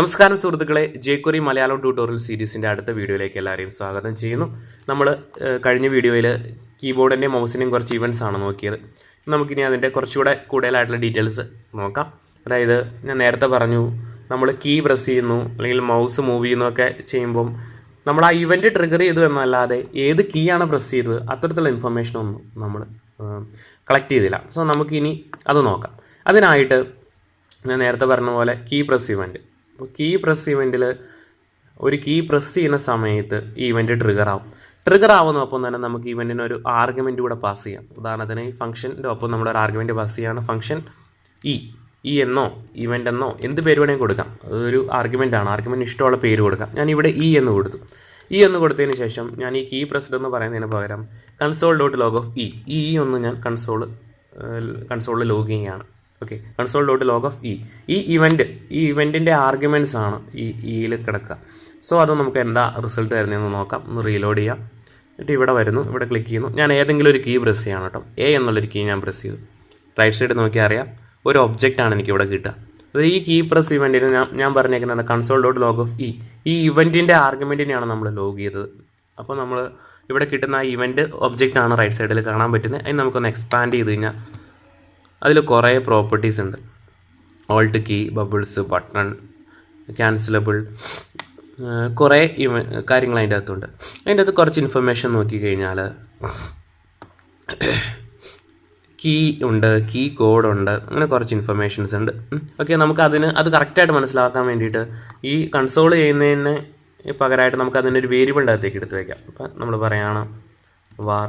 നമസ്കാരം സുഹൃത്തുക്കളെ. ജേക്കുറി മലയാളം ട്യൂട്ടോറിയൽ സീരീസിന്റെ അടുത്ത വീഡിയോയിലേക്ക് എല്ലാവരെയും സ്വാഗതം ചെയ്യുന്നു. നമ്മൾ കഴിഞ്ഞ വീഡിയോയിൽ കീബോർഡിന്റെയും മൗസിന്റെയും കുറച്ച് ഇവന്റ്സ് ആണ് നോക്കിയത്. നമുക്കിനി അതിന്റെ കുറച്ചുകൂടെ കൂടുതലായിട്ടുള്ള ഡീറ്റെയിൽസ് നോക്കാം. അതായത് ഞാൻ നേരത്തെ പറഞ്ഞു നമ്മൾ കീ പ്രസ് ചെയ്യുന്നു അല്ലെങ്കിൽ മൗസ് മൂവ് ചെയ്യുന്നു ഒക്കെ ചെയ്യുമ്പം നമ്മൾ ആ ഇവന്റ് ട്രിഗർ ചെയ്തു എന്നല്ലാതെ ഏത് കീ ആണ് പ്രസ് ചെയ്തത് അത്തരത്തിലുള്ള ഇൻഫർമേഷനൊന്നും നമ്മൾ കളക്ട് ചെയ്തില്ല. സോ നമുക്കിനി അത് നോക്കാം. അതിനായിട്ട് ഞാൻ നേരത്തെ പറഞ്ഞ പോലെ കീ പ്രസ് ഇവന്റ് അപ്പോൾ കീ പ്രസ് ഇവന്റിൽ ഒരു കീ പ്രസ് ചെയ്യുന്ന സമയത്ത് ഈ ഇവന്റ് ട്രിഗർ ആവും ട്രിഗർ ആവുന്നൊപ്പം തന്നെ നമുക്ക് ഇവന്റിന് ഒരു ആർഗ്യുമെന്റ് കൂടെ പാസ് ചെയ്യാം. ഉദാഹരണത്തിന് ഈ ഫംഗ്ഷന്റെ ഒപ്പം നമ്മൾ ഒരു ആർഗ്യുമെന്റ് പാസ് ചെയ്യുകയാണ്. ഫംഗ്ഷൻ ഇ ഇ എന്നോ ഇവന്റ് എന്നോ എന്ത് പേര് വേണമെങ്കിൽ കൊടുക്കാം. അതൊരു ആർഗ്യുമെന്റ് ആണ്. ആർഗ്യുമെന്റ് ഇഷ്ടമുള്ള പേര് കൊടുക്കാം. ഞാൻ ഇവിടെ ഇ എന്ന് കൊടുത്തു. ഇ എന്ന് കൊടുത്തതിന് ശേഷം ഞാൻ ഈ കീ പ്രസ്ഡ് എന്ന് പറയുന്നതിന് പകരം console dot log of E E ഒന്ന് ഞാൻ കൺസോൾ കൺസോളിൽ ലോഗ് ചെയ്യുകയാണ്. Okay console dot log of E ഈ ഇവന്റ് ഈ ഇവന്റിന്റെ ആർഗ്യുമെന്റ്സ് ആണ് ഈ ഇയിൽ കിടക്കുക. സോ അത് നമുക്ക് എന്താ റിസൾട്ട് തരുന്നതെന്ന് നോക്കാം. ഒന്ന് റീലോഡ് ചെയ്യാം. എന്നിട്ട് ഇവിടെ വരുന്നു. ഇവിടെ ക്ലിക്ക് ചെയ്യുന്നു. ഞാൻ ഏതെങ്കിലും ഒരു കീ പ്രസ് ചെയ്യണം കേട്ടോ. എ എന്നുള്ളൊരു കീ ഞാൻ പ്രസ് ചെയ്തു. റൈറ്റ് സൈഡ് നോക്കിയാൽ അറിയാം. ഒരു ആണ് എനിക്ക് ഇവിടെ കിട്ടുക. അപ്പോൾ ഈ കീ പ്രസ് ഇവന്റിന് ഞാൻ ഞാൻ പറഞ്ഞേക്കുന്നത് console dot log of E ഈ ഇവന്റിന്റെ ആർഗ്യുമെന്റിനെയാണ് നമ്മൾ ലോഗ് ചെയ്തത്. അപ്പോൾ നമ്മൾ ഇവിടെ കിട്ടുന്ന ആ ഇവന്റ് ഒബ്ജക്റ്റ് ആണ് റൈറ്റ് സൈഡിൽ കാണാൻ പറ്റുന്നത്. അതിന് നമുക്കൊന്ന് എക്സ്പാൻഡ് ചെയ്ത് കഴിഞ്ഞാൽ അതിൽ കുറേ പ്രോപ്പർട്ടീസ് ഉണ്ട്. Alt key bubbles button cancelable കുറേ കാര്യങ്ങൾ അതിന്റെ അകത്തുണ്ട്. അതിന്റെ അകത്ത് കുറച്ച് ഇൻഫർമേഷൻ നോക്കിക്കഴിഞ്ഞാൽ കീ ഉണ്ട് കീ കോഡ് ഉണ്ട് അങ്ങനെ കുറച്ച് ഇൻഫർമേഷൻസ് ഉണ്ട്. ഓക്കെ നമുക്ക് അതിന് അത് കറക്റ്റായിട്ട് മനസ്സിലാക്കാൻ വേണ്ടിയിട്ട് ഈ കൺസോൾ ചെയ്യുന്നതിന് പകരമായിട്ട് നമുക്ക് അതിന്റെ ഒരു വേരിയബിളിന്റെ അകത്തേക്ക് എടുത്ത് വയ്ക്കാം അപ്പം നമ്മൾ പറയുകയാണ് var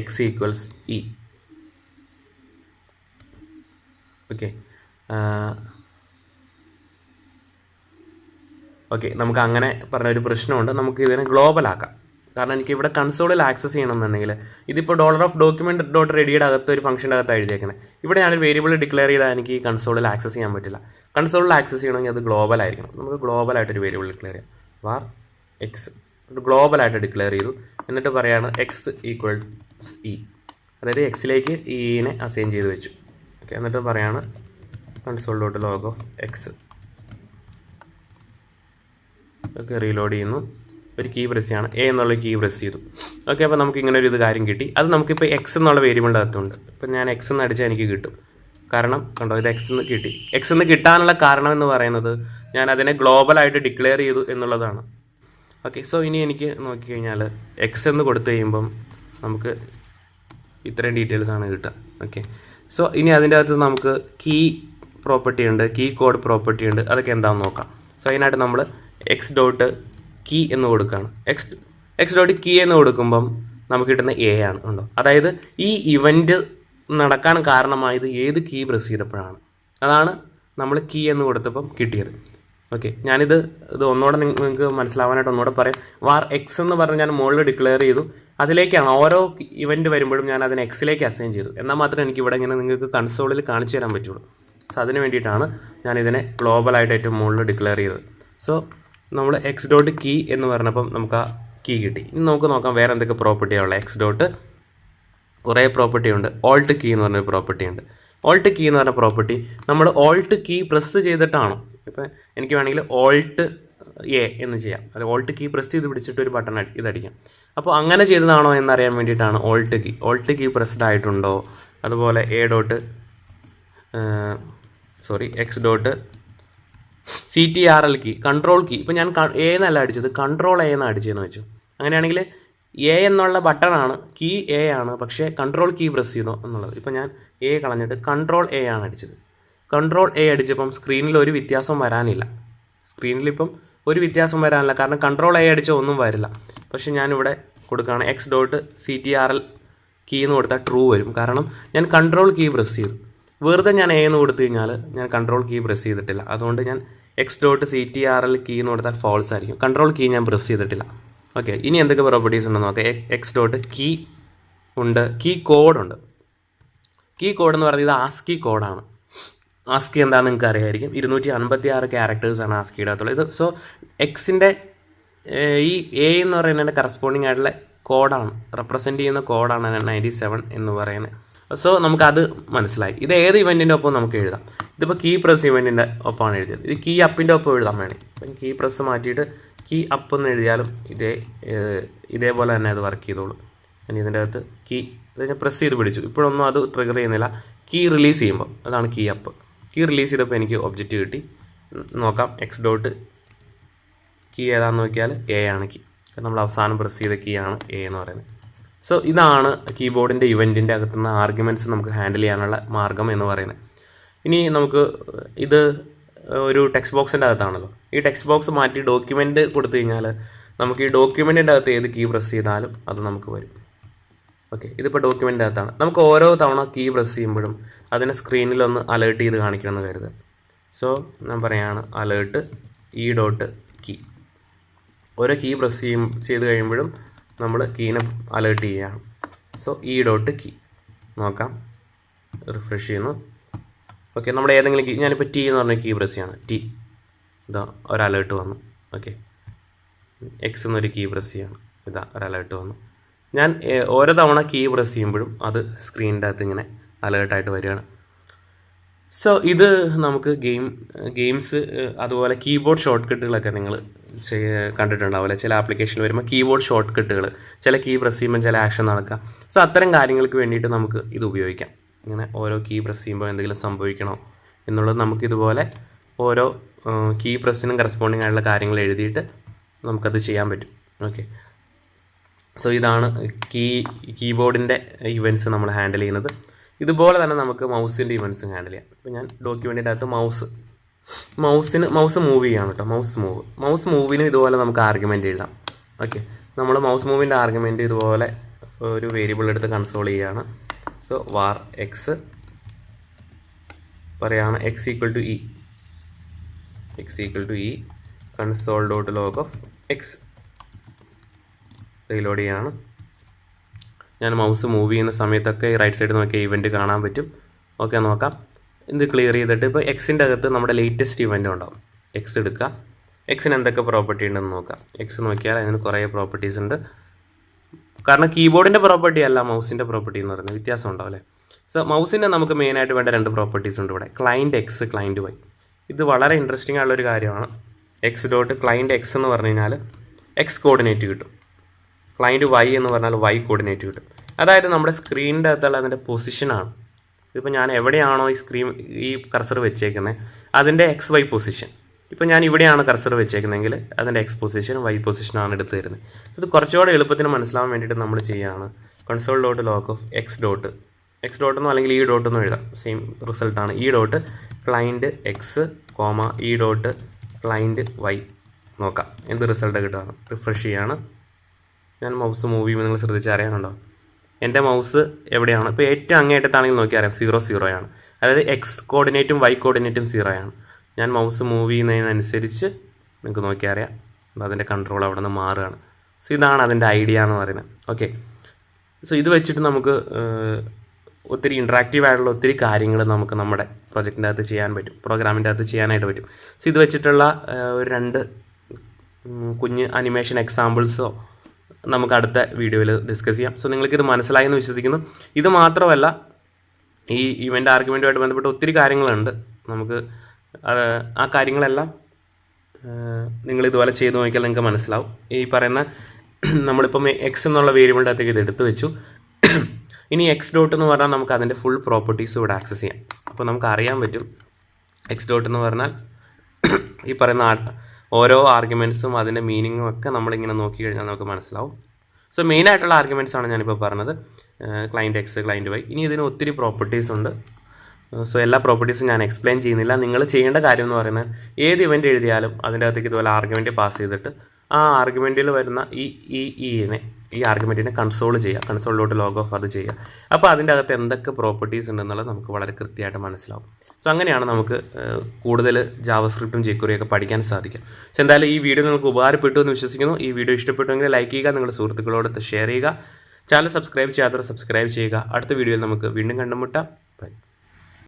X equals E okay okay നമുക്ക് അങ്ങനെ പറഞ്ഞ ഒരു പ്രശ്നമുണ്ട്. നമുക്ക് ഇതിനെ ഗ്ലോബൽ ആക്കാം. കാരണം എനിക്ക് ഇവിടെ കൺസോളിൽ ആക്സസ് ചെയ്യണമെന്നുണ്ടെങ്കിൽ ഇതിപ്പോൾ ഡോളർ ഓഫ് ഡോക്യുമെന്റ് ഡോട്ട് റെഡിയുടെ അകത്ത് ഒരു ഫംഗ്ഷന്റെ അകത്ത് എഴുതിയേക്കുന്നത്. ഇവിടെ ഞാനൊരു വേരിയബിൾ ഡിക്ലെയർ ചെയ്താൽ എനിക്ക് ഈ കൺസോളിൽ ആക്സസ് ചെയ്യാൻ പറ്റില്ല. കൺസോളിൽ ആക്സസ് ചെയ്യണമെങ്കിൽ അത് ഗ്ലോബൽ ആയിരിക്കണം. നമുക്ക് ഗ്ലോബലായിട്ടൊരു വേരിയബിൾ ഡിക്ലെയർ ചെയ്യാം. വാർ എക്സ് ഗ്ലോബലായിട്ട് ഡിക്ലെയർ ചെയ്തു. എന്നിട്ട് പറയാണ് എക്സ് ഈക്വൽ ഇ അതായത് എക്സിലേക്ക് ഇനെ അസൈൻ ചെയ്ത് വെച്ചു. ഓക്കെ എന്നിട്ട് പറയാണ് console dot log of X okay reload ചെയ്യുന്നു. ഒരു കീ പ്രസ് ചെയ്യാണ്. എ എന്നുള്ള കീ പ്രസ് ചെയ്തു. ഓക്കെ അപ്പോൾ നമുക്ക് ഇങ്ങനെ ഒരു ഇത് കാര്യം കിട്ടി. അത് നമുക്കിപ്പോൾ എക്സ് എന്നുള്ള വേരിയബിളിന്റെ അകത്തുണ്ട്. ഇപ്പം ഞാൻ എക്സ് എന്ന് അടിച്ചാൽ എനിക്ക് കിട്ടും. കാരണം കണ്ടോ ഇത് എക്സ് എന്ന് കിട്ടി. എക്സ് എന്ന് കിട്ടാനുള്ള കാരണം എന്ന് പറയുന്നത് ഞാൻ അതിനെ ഗ്ലോബലായിട്ട് ഡിക്ലെയർ ചെയ്തു എന്നുള്ളതാണ്. ഓക്കെ സോ ഇനി എനിക്ക് നോക്കിക്കഴിഞ്ഞാൽ എക്സ് എന്ന് കൊടുത്തു കഴിയുമ്പം നമുക്ക് ഇത്രയും ഡീറ്റെയിൽസ് ആണ് കിട്ടുക. ഓക്കെ സോ ഇനി അതിന്റെ അകത്ത് നമുക്ക് കീ പ്രോപ്പർട്ടി ഉണ്ട് കീ കോഡ് പ്രോപ്പർട്ടി ഉണ്ട്. അതൊക്കെ എന്താണെന്ന് നോക്കാം. സോ അതിനായിട്ട് നമ്മൾ എക്സ് ഡോട്ട് കീ എന്ന് കൊടുക്കുകയാണ് എക്സ് എക്സ് ഡോട്ട് കീ എന്ന് കൊടുക്കുമ്പം നമുക്ക് കിട്ടുന്ന എ ആണ് ഉണ്ടോ അതായത് ഈ ഇവന്റ് നടക്കാൻ കാരണമായത് ഏത് കീ പ്രസ് ചെയ്തപ്പോഴാണ്. അതാണ് നമ്മൾ കീ എന്ന് കൊടുത്തപ്പം കിട്ടിയത്. ഓക്കെ ഞാനിത് ഇത് ഒന്നുകൂടെ നിങ്ങൾക്ക് മനസ്സിലാവാനായിട്ട് ഒന്നുകൂടെ പറയാം. വാർ എക്സ് എന്ന് പറഞ്ഞ് ഞാൻ മുകളിൽ ഡിക്ലെയർ ചെയ്തു. അതിലേക്കാണ് ഓരോ ഇവന്റ് വരുമ്പോഴും ഞാൻ അതിനെ എക്സിലേക്ക് അസൈൻ ചെയ്തു. എന്നാൽ മാത്രമേ എനിക്ക് ഇവിടെ ഇങ്ങനെ നിങ്ങൾക്ക് കൺസോളിൽ കാണിച്ചു തരാൻ പറ്റുള്ളൂ. സോ അതിന് വേണ്ടിയിട്ടാണ് ഞാൻ ഇതിനെ ഗ്ലോബലായിട്ട് ഏറ്റവും മുകളിൽ ഡിക്ലെയർ ചെയ്തത്. സോ നമ്മൾ എക്സ് ഡോട്ട് കീ എന്ന് പറഞ്ഞപ്പം നമുക്ക് ആ കീ കിട്ടി. ഇനി നമുക്ക് നോക്കാം വേറെ എന്തൊക്കെ പ്രോപ്പർട്ടിയാണ് എക്സ് ഡോട്ട് കുറേ പ്രോപ്പർട്ടി ഉണ്ട്. ഓൾട്ട് കീ എന്ന് പറഞ്ഞൊരു പ്രോപ്പർട്ടി ഉണ്ട്. ഓൾട്ട് കീ എന്ന് പറഞ്ഞ പ്രോപ്പർട്ടി നമ്മൾ ഓൾട്ട് കീ പ്രസ് ചെയ്തിട്ടാണോ. ഇപ്പം എനിക്ക് വേണമെങ്കിൽ ഓൾട്ട് എ എന്ന് ചെയ്യാം. അത് ഓൾട്ട് കീ പ്രസ് ചെയ്ത് പിടിച്ചിട്ട് ഒരു ബട്ടൺ ഇതടിക്കാം. അപ്പോൾ അങ്ങനെ ചെയ്തതാണോ എന്നറിയാൻ വേണ്ടിയിട്ടാണ് alt key alt key pressed ആയിട്ടുണ്ടോ? അതുപോലെ A dot sorry X dot C T R L key control key ഇപ്പം ഞാൻ എ എന്നല്ല അടിച്ചത് കൺട്രോൾ എ എന്നാണ് അടിച്ചതെന്ന് വെച്ചു. അങ്ങനെയാണെങ്കിൽ എ എന്നുള്ള ബട്ടണാണ് കീ എ ആണ് പക്ഷേ കൺട്രോൾ കീ പ്രസ് ചെയ്തോ എന്നുള്ളത്. ഇപ്പം ഞാൻ എ കളഞ്ഞിട്ട് കൺട്രോൾ എ ആണ് അടിച്ചത്. കൺട്രോൾ എ അടിച്ചപ്പം സ്ക്രീനിൽ ഒരു വ്യത്യാസം വരാനില്ല. സ്ക്രീനിലിപ്പം ഒരു വ്യത്യാസം വരാനില്ല. കാരണം കൺട്രോൾ എ അടിച്ചാൽ ഒന്നും വരില്ല. പക്ഷെ ഞാനിവിടെ കൊടുക്കുകയാണ്. X dot C T R L key എന്ന് കൊടുത്താൽ ട്രൂ വരും. കാരണം ഞാൻ കൺട്രോൾ കീ പ്രസ് ചെയ്തു. വെറുതെ ഞാൻ എ എന്ന് കൊടുത്തു കഴിഞ്ഞാൽ ഞാൻ കൺട്രോൾ കീ പ്രസ് ചെയ്തിട്ടില്ല. അതുകൊണ്ട് ഞാൻ X dot C T R L key എന്ന് കൊടുത്താൽ ഫോൾസ് ആയിരിക്കും. കൺട്രോൾ കീ ഞാൻ പ്രസ് ചെയ്തിട്ടില്ല. ഓക്കെ ഇനി എന്തൊക്കെ പ്രോപ്പർട്ടീസ് ഉണ്ടെന്ന് നോക്കാം. എക്സ് ഡോട്ട് കീ ഉണ്ട്. കീ കോഡുണ്ട് കീ കോഡ് എന്ന് പറയുന്നത് ആസ്കി കോഡാണ് ആസ്കി എന്താണെന്ന് നിങ്ങൾക്ക് അറിയായിരിക്കും ഇരുന്നൂറ്റി അൻപത്തി ആറ് ക്യാരക്ടേഴ്സാണ് ആസ്കിയുടെ അകത്തുള്ളത് ഇത് സോ എക്സിന്റെ ഈ എ എന്ന് പറയുന്നതിന്റെ കറസ്പോണ്ടിങ് ആയിട്ടുള്ള കോഡാണ് റെപ്രസെന്റ് ചെയ്യുന്ന കോഡാണ് നയന്റി സെവൻ എന്ന് പറയുന്നത്. സോ നമുക്കത് മനസ്സിലായി. ഇത് ഏത് ഇവന്റിന്റെ ഒപ്പം നമുക്ക് എഴുതാം. ഇതിപ്പോൾ കീ പ്രസ് ഇവന്റിന്റെ ഒപ്പമാണ് എഴുതിയത്. ഇത് കീ അപ്പിന്റെ ഒപ്പം എഴുതാൻ വേണേ അപ്പം കീ പ്രസ് മാറ്റിയിട്ട് കീ അപ്പ് എന്ന് എഴുതിയാലും ഇതേ ഇതേപോലെ തന്നെ അത് വർക്ക് ചെയ്തോളൂ. ഇനി ഇതിന്റെ അകത്ത് കീ ഇതിനെ പ്രസ് ചെയ്ത് പിടിച്ചു. ഇപ്പോഴൊന്നും അത് ട്രിഗർ ചെയ്യുന്നില്ല. കീ റിലീസ് ചെയ്യുമ്പോൾ അതാണ് കീ അപ്പ് കീ റിലീസ് ചെയ്തപ്പോൾ എനിക്ക് ഒബ്ജക്റ്റ് കിട്ടി. നോക്കാം എക്സ് ഡോട്ട് കീ ഏതാണെന്ന് നോക്കിയാൽ എ ആണ് കീ നമ്മൾ അവസാനം പ്രസ് ചെയ്ത കീ ആണ് എ എന്ന് പറയുന്നത്. സോ ഇതാണ് കീബോർഡിന്റെ ഇവന്റിന്റെ അകത്തുനിന്ന് ആർഗ്യുമെന്റ്സ് നമുക്ക് ഹാൻഡിൽ ചെയ്യാനുള്ള മാർഗം എന്ന് പറയുന്നത്. ഇനി നമുക്ക് ഇത് ഒരു ടെക്സ്റ്റ് ബോക്സിന്റെ അകത്താണല്ലോ. ഈ ടെക്സ്റ്റ് ബോക്സ് മാറ്റി ഡോക്യുമെന്റ് കൊടുത്തു കഴിഞ്ഞാൽ നമുക്ക് ഈ ഡോക്യുമെന്റിന്റെ അകത്ത് ഏത് കീ പ്രസ് ചെയ്താലും അത് നമുക്ക് വരും. ഓക്കെ ഇതിപ്പോൾ ഡോക്യുമെന്റ് അകത്താണ് നമുക്ക് ഓരോ തവണ കീ പ്രസ് ചെയ്യുമ്പോഴും അതിനെ സ്ക്രീനിലൊന്ന് അലേർട്ട് ചെയ്ത് കാണിക്കണമെന്ന് കരുത് സോ ഞാൻ പറയുകയാണ് അലേർട്ട് ഇ ഡോട്ട് കീ ഓരോ കീ പ്രസ് ചെയ്യും ചെയ്ത് കഴിയുമ്പോഴും നമ്മൾ കീനെ അലേർട്ട് ചെയ്യുകയാണ്. സോ ഇ ഡോട്ട് കീ നോക്കാം. റിഫ്രഷ് ചെയ്യുന്നു. ഓക്കെ നമ്മൾ ഏതെങ്കിലും കീ ഞാനിപ്പോൾ ടി എന്ന് പറഞ്ഞ കീ പ്രസ് ചെയ്യാണ്. ടി ഇതാ ഒരു അലേർട്ട് വന്നു. ഓക്കെ എക്സ് എന്നൊരു കീ പ്രസ് ചെയ്യാണ്. ഇതാ ഒരു അലേർട്ട് വന്നു. ഞാൻ ഓരോ തവണ കീ പ്രസ് ചെയ്യുമ്പോഴും അത് സ്ക്രീനിന്റെ അകത്ത് ഇങ്ങനെ അലേർട്ടായിട്ട് വരികയാണ്. സോ ഇത് നമുക്ക് ഗെയിം ഗെയിംസ് അതുപോലെ കീബോർഡ് ഷോർട്ട് കട്ടുകളൊക്കെ നിങ്ങൾ കണ്ടിട്ടുണ്ടാവില്ല? ചില ആപ്ലിക്കേഷനിൽ വരുമ്പോൾ കീബോർഡ് ഷോർട്ട് കട്ടുകൾ ചില കീ പ്രസ് ചെയ്യുമ്പോൾ ചില ആക്ഷൻ നടക്കാം സോ അത്തരം കാര്യങ്ങൾക്ക് വേണ്ടിയിട്ട് നമുക്ക് ഇത് ഉപയോഗിക്കാം. ഇങ്ങനെ ഓരോ കീ പ്രസ് ചെയ്യുമ്പോൾ എന്തെങ്കിലും സംഭവിക്കണോ എന്നുള്ളത് നമുക്കിതുപോലെ ഓരോ കീ പ്രസ്സിനും കറസ്പോണ്ടിങ് ആയിട്ടുള്ള കാര്യങ്ങൾ എഴുതിയിട്ട് നമുക്കത് ചെയ്യാൻ പറ്റും. ഓക്കെ. സോ ഇതാണ് കീ കീബോർഡിന്റെ ഇവന്റ്സ് നമ്മൾ ഹാൻഡിൽ ചെയ്യുന്നത്. ഇതുപോലെ തന്നെ നമുക്ക് മൗസിന്റെ ഇവന്റ്സും ഹാൻഡിൽ ചെയ്യാം. അപ്പോൾ ഞാൻ ഡോക്യുമെന്റിന്റെ അകത്ത് മൗസ് മൗസിന് മൗസ് മൂവ് ചെയ്യാണ് കേട്ടോ മൗസ് മൂവ് മൗസ് മൂവിനും ഇതുപോലെ നമുക്ക് ആർഗ്യുമെന്റ് എഴുതാം. ഓക്കെ നമ്മൾ മൗസ് മൂവിന്റെ ആർഗ്യുമെന്റ് ഇതുപോലെ ഒരു വേരിയബിൾ എടുത്ത് കൺസോൾ ചെയ്യുകയാണ് സോ വാർ എക്സ് പറയുകയാണ് X equal to E X equal to E console dot log of X reload ചെയ്യാണ്. ഞാൻ മൗസ് മൂവ് ചെയ്യുന്ന സമയത്തൊക്കെ റൈറ്റ് സൈഡിൽ നോക്കിയാൽ ഇവന്റ് കാണാൻ പറ്റും. ഓക്കെ നോക്കാം. ഇത് ക്ലിയർ ചെയ്തിട്ട് ഇപ്പോൾ എക്സിന്റെ അകത്ത് നമ്മുടെ ലേറ്റസ്റ്റ് ഇവന്റ് ഉണ്ടാവും. എക്സ് എടുക്കുക. എക്സിന് എന്തൊക്കെ പ്രോപ്പർട്ടി ഉണ്ടെന്ന് നോക്കാം. എക്സ് നോക്കിയാൽ അതിന് കുറേ പ്രോപ്പർട്ടീസ് ഉണ്ട്. കാരണം കീബോർഡിന്റെ പ്രോപ്പർട്ടി അല്ല മൗസിന്റെ പ്രോപ്പർട്ടി എന്ന് പറയുന്നത്. വ്യത്യാസം ഉണ്ടാവും അല്ലേ? സോ മൗസിന്റെ നമുക്ക് മെയിനായിട്ട് വേണ്ട രണ്ട് പ്രോപ്പർട്ടീസ് ഉണ്ട് ഇവിടെ. ക്ലൈന്റ് എക്സ് ക്ലൈന്റ് വൈ ഇത് വളരെ ഇൻട്രസ്റ്റിംഗ് ആയുള്ളൊരു കാര്യമാണ്. എക്സ് ഡോട്ട് ക്ലൈന്റ് എക്സ് എന്ന് പറഞ്ഞു കഴിഞ്ഞാൽ എക്സ് കോർഡിനേറ്റ് കിട്ടും. ക്ലൈന്റ് വൈ എന്ന് പറഞ്ഞാൽ വൈ കോർഡിനേറ്റ് കിട്ടും. അതായത് നമ്മുടെ സ്ക്രീനിന്റെ അകത്തുള്ള അതിന്റെ പൊസിഷനാണ് ഇപ്പോൾ ഞാൻ എവിടെയാണോ ഈ സ്ക്രീൻ ഈ കർസർ വെച്ചേക്കുന്നത് അതിന്റെ എക്സ് വൈ പൊസിഷൻ ഇപ്പോൾ ഞാൻ ഇവിടെയാണ് കർസർ വെച്ചേക്കുന്നതെങ്കിൽ അതിന്റെ എക്സ് പൊസിഷൻ വൈ പൊസിഷനാണ് എടുത്തു തരുന്നത് ഇത് കുറച്ചുകൂടെ എളുപ്പത്തിന് മനസ്സിലാവാൻ വേണ്ടിയിട്ട് നമ്മൾ ചെയ്യുകയാണ് console dot log of X dot X dot എന്നോ അല്ലെങ്കിൽ ഈ ഡോട്ട് എന്നോ എഴുതാം. സെയിം റിസൾട്ടാണ് E dot client X comma E dot client Y നോക്കാം. എന്ത് റിസൾട്ട് കിട്ടുകയാണ് റിഫ്രഷ് ചെയ്യാണ്. ഞാൻ മൗസ് മൂവ് ചെയ്യുമ്പോൾ നിങ്ങൾ ശ്രദ്ധിച്ച് അറിയാനുണ്ടോ? എന്റെ മൗസ് എവിടെയാണ്? ഇപ്പോൾ ഏറ്റവും അങ്ങേയറ്റത്താണെങ്കിൽ നോക്കി അറിയാം. സീറോ സീറോ ആണ്. അതായത് എക്സ് കോർഡിനേറ്റും വൈ കോർഡിനേറ്റും സീറോ ആണ്. ഞാൻ മൗസ് മൂവ് ചെയ്യുന്നതിനനുസരിച്ച് നിങ്ങൾക്ക് നോക്കി അറിയാം. അതിന്റെ കൺട്രോൾ അവിടെ നിന്ന് മാറുകയാണ്. സോ ഇതാണ് അതിന്റെ ഐഡിയ എന്ന് പറയുന്നത്. ഓക്കെ സോ ഇത് വെച്ചിട്ട് നമുക്ക് ഒത്തിരി ഇൻട്രാക്റ്റീവ് ആയിട്ടുള്ള ഒത്തിരി കാര്യങ്ങൾ നമുക്ക് നമ്മുടെ പ്രൊജക്റ്റിന്റെ അകത്ത് ചെയ്യാൻ പറ്റും. പ്രോഗ്രാമിന്റെ അകത്ത് ചെയ്യാനായിട്ട് പറ്റും. സോ ഇത് വെച്ചിട്ടുള്ള ഒരു രണ്ട് കുഞ്ഞ് അനിമേഷൻ എക്സാമ്പിൾസോ നമുക്ക് അടുത്ത വീഡിയോയിൽ ഡിസ്കസ് ചെയ്യാം. സോ നിങ്ങൾക്കിത് മനസ്സിലായി എന്ന് വിശ്വസിക്കുന്നു. ഇത് മാത്രമല്ല ഈ ഇവന്റ് ആർഗ്യുമെന്റുമായിട്ട് ബന്ധപ്പെട്ട് ഒത്തിരി കാര്യങ്ങളുണ്ട്. നമുക്ക് ആ കാര്യങ്ങളെല്ലാം നിങ്ങൾ ഇതുപോലെ ചെയ്ത് നോക്കിയാൽ നിങ്ങൾക്ക് മനസ്സിലാവും. ഈ പറയുന്ന നമ്മളിപ്പം എക്സ് എന്നുള്ള വേരിയബിളിന്റെ അകത്തേക്ക് ഇത് എടുത്തു വെച്ചു. ഇനി എക്സ് ഡോട്ട് എന്ന് പറഞ്ഞാൽ നമുക്ക് അതിന്റെ ഫുൾ പ്രോപ്പർട്ടീസ് ഇവിടെ ആക്സസ് ചെയ്യാം. അപ്പോൾ നമുക്ക് അറിയാൻ പറ്റും. എക്സ് ഡോട്ട് എന്ന് പറഞ്ഞാൽ ഈ പറയുന്ന ഓരോ ആർഗ്യുമെന്റ്സും അതിന്റെ മീനിങ്ങും ഒക്കെ നമ്മളിങ്ങനെ നോക്കി കഴിഞ്ഞാൽ നമുക്ക് മനസ്സിലാവും. സോ മെയിൻ ആയിട്ടുള്ള ആർഗ്യുമെന്റ്സ് ആണ് ഞാനിപ്പോൾ പറഞ്ഞത്. ക്ലൈന്റ് എക്സ് ക്ലൈന്റ് വൈ ഇനി ഇതിന് ഒത്തിരി പ്രോപ്പർട്ടീസ് ഉണ്ട്. സോ എല്ലാ പ്രോപ്പർട്ടീസും ഞാൻ എക്സ്പ്ലെയിൻ ചെയ്യുന്നില്ല. നിങ്ങൾ ചെയ്യേണ്ട കാര്യം എന്ന് പറയുന്നത് ഏത് ഇവന്റ് എഴുതിയാലും അതിന്റെ അകത്തേക്ക് ഇതുപോലെ ആർഗ്യുമെന്റ് പാസ് ചെയ്തിട്ട് ആ ആർഗ്യുമെന്റിൽ വരുന്ന ഈ ഈ ഈനെ ഈ ആർഗ്യുമെന്റിനെ കൺസോൾ ചെയ്യുക. കൺസോളിലോട്ട് ലോഗ് ഓഫ് അത് ചെയ്യുക. അപ്പോൾ അതിന്റെ അകത്ത് എന്തൊക്കെ പ്രോപ്പർട്ടീസ് ഉണ്ടെന്നുള്ളത് നമുക്ക് വളരെ കൃത്യമായിട്ട് മനസ്സിലാവും. സോ അങ്ങനെയാണ് നമുക്ക് കൂടുതൽ ജാവസ്ക്രിപ്റ്റും ജെക്കുറിയൊക്കെ പഠിക്കാൻ സാധിക്കും സോ എന്തായാലും ഈ വീഡിയോ നിങ്ങൾക്ക് ഉപകാരപ്പെട്ടു എന്ന് വിശ്വസിക്കുന്നു. ഈ വീഡിയോ ഇഷ്ടപ്പെട്ടുവെങ്കിൽ ലൈക്ക് ചെയ്യുക നിങ്ങളുടെ സുഹൃത്തുക്കളോടൊത്ത് ഷെയർ ചെയ്യുക. ചാനൽ സബ്സ്ക്രൈബ് ചെയ്യാത്തവർ സബ്സ്ക്രൈബ് ചെയ്യുക. അടുത്ത വീഡിയോയിൽ നമുക്ക് വീണ്ടും കണ്ടുമുട്ടാം. ബൈ